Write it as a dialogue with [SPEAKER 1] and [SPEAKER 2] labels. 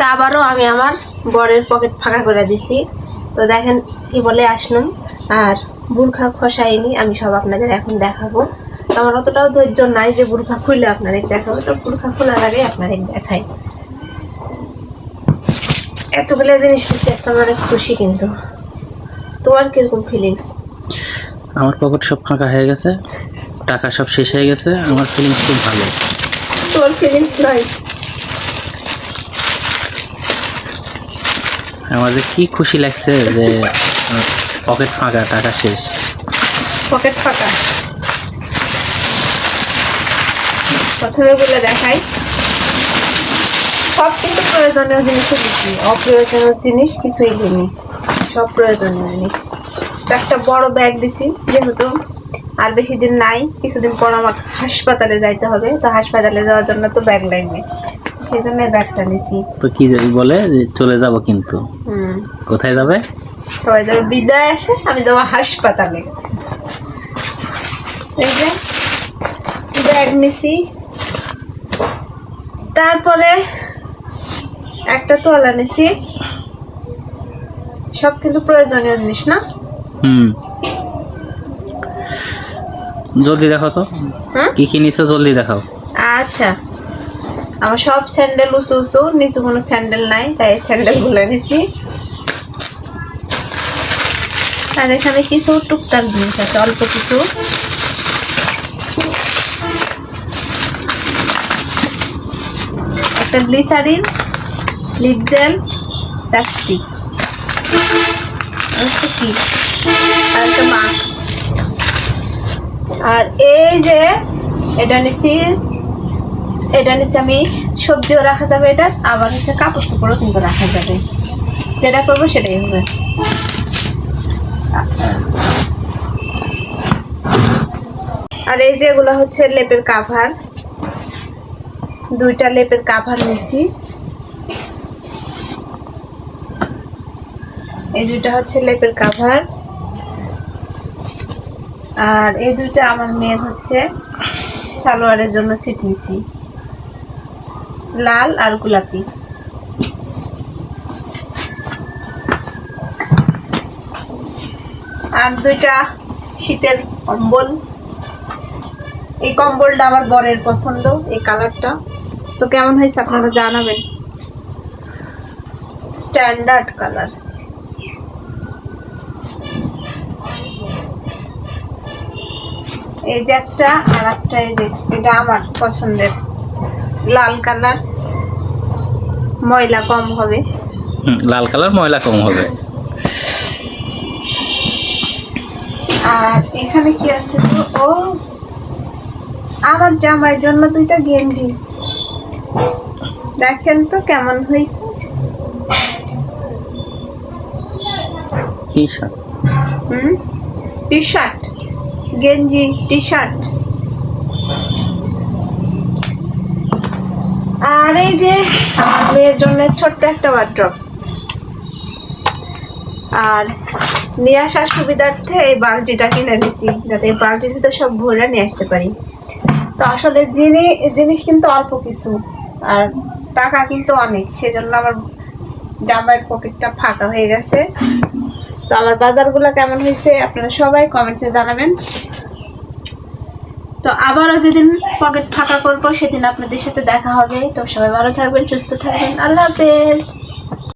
[SPEAKER 1] আজকে আবারও আমি আমার বরের পকেট ফাঁকা করে দিছি। তো দেখেন কি বলে আসলাম। আর বুর্খা খসাইনি আমি সব আপনাদের এখন দেখাবো। আমার অতটাও ধৈর্য নাই যে বুর্খা খুললে আপনাদের দেখাবো তো বুর্খা খোলার আগে আপনাদের দেখাই। এতগুলো জিনিস নিচ্ছি আজকে আমি অনেক খুশি কিন্তু। তোমার কীরকম ফিলিংস
[SPEAKER 2] আমার পকেট সব ফাঁকা হয়ে গেছে টাকা সব শেষ হয়ে গেছে আমার ফিলিংস খুব ভালো।
[SPEAKER 1] তোমার ফিলিংস নয়
[SPEAKER 2] আমার যে কি খুশি লাগছে যে পকেট ফাঁকা, টাকা শেষ।
[SPEAKER 1] পকেট ফাঁকা। প্রথমে বলে দেখাই। সব কিন্তু প্রয়োজনীয় জিনিসও দিচ্ছি অপ্রয়োজনীয় জিনিস কিছুই দিইনি সব প্রয়োজনীয় জিনিস। একটা বড় ব্যাগ দিছি, যেহেতু আর বেশি দিন নাই, কিছুদিন পর আমার হাসপাতালে যাইতে হবে। তো হাসপাতালে যাওয়ার জন্য তো ব্যাগ লাগবে। সেই জন্য ব্যাগটা নিছি।
[SPEAKER 2] তো কি বলে চলে যাব কিন্তু? কোথায় যাবে?
[SPEAKER 1] সবাই যাবে বিদায় আসে আমি যাব হাসপাতালে। এই যে ব্যাগ নিছি। তারপরে একটা তোলা নিছি। সব কিন্তু প্রয়োজনীয় জিনিস না?
[SPEAKER 2] হুম। জলদি দেখো তো।
[SPEAKER 1] হ্যাঁ?
[SPEAKER 2] কি কি নিছো জলদি দেখাও।
[SPEAKER 1] আচ্ছা। আমার সব স্যান্ডেল উঁচু উঁচু, নিচু কোনো স্যান্ডেল নাই, তাই স্যান্ডেলগুলো নিছি আর এখানে কিছু টুকটাক জিনিস আছে, অল্প কিছু। একটা গ্লিসারিন, লিপ জেল, স্যাপস্টিক। কি? আর এই যে, এটা নিছি এটা নিচে আমি সবজিও রাখা যাবে এটা, আবার হচ্ছে কাপড় চোপড়ও কিন্তু রাখা যাবে। যেটা করব সেটাই হবে। আর এই যেগুলো হচ্ছে লেপের কাভার দুইটা লেপের কাভার নিছি এই দুইটা হচ্ছে লেপের কাভার আর এই দুইটা আমার মেয়ের হচ্ছে সালোয়ারের জন্য ছিট নিছি। লাল আর গোলাপি। আর দুইটা শীতের কম্বল। এই কম্বলটা আমার বরের পছন্দ, এই কালারটা। তো কেমন হয়েছে আপনারা জানাবেন। Standard colour. এই যে একটা আর একটা এই যে, এটা আমার পছন্দের। লাল কালার ময়লা কম হবে।
[SPEAKER 2] লাল কালার ময়লা কম হবে।
[SPEAKER 1] আর এখানে কি আছে তো? ও আমার জামাইয়ের জন্য দুইটা গেঞ্জি। দেখেন তো কেমন হয়েছে।
[SPEAKER 2] কি শার্ট
[SPEAKER 1] হুম? টি শার্ট গেঞ্জি টি শার্ট আর এই যে আমার মেয়ের জন্য ছোট্ট একটা ওয়ার্ড্রপ আর নিয়ে আসার সুবিধার্থে এই বালতিটা কিনে নিছি, যাতে এই বালতির ভিতর সব ভরে নিয়ে আসতে পারি। তো আসলে জিনিস জিনিস কিন্তু অল্প কিছু, আর টাকা কিন্তু অনেক, সেজন্য আমার জামাইয়ের পকেটটা ফাঁকা হয়ে গেছে। তো আমার বাজারগুলো কেমন হয়েছে, আপনারা সবাই কমেন্টসে জানাবেন। তো আবারও যেদিন পকেট ফাঁকা করব, সেদিন আপনাদের সাথে দেখা হবে। তো সবাই ভালো থাকবেন, সুস্থ থাকবেন। আল্লাহ হাফেজ।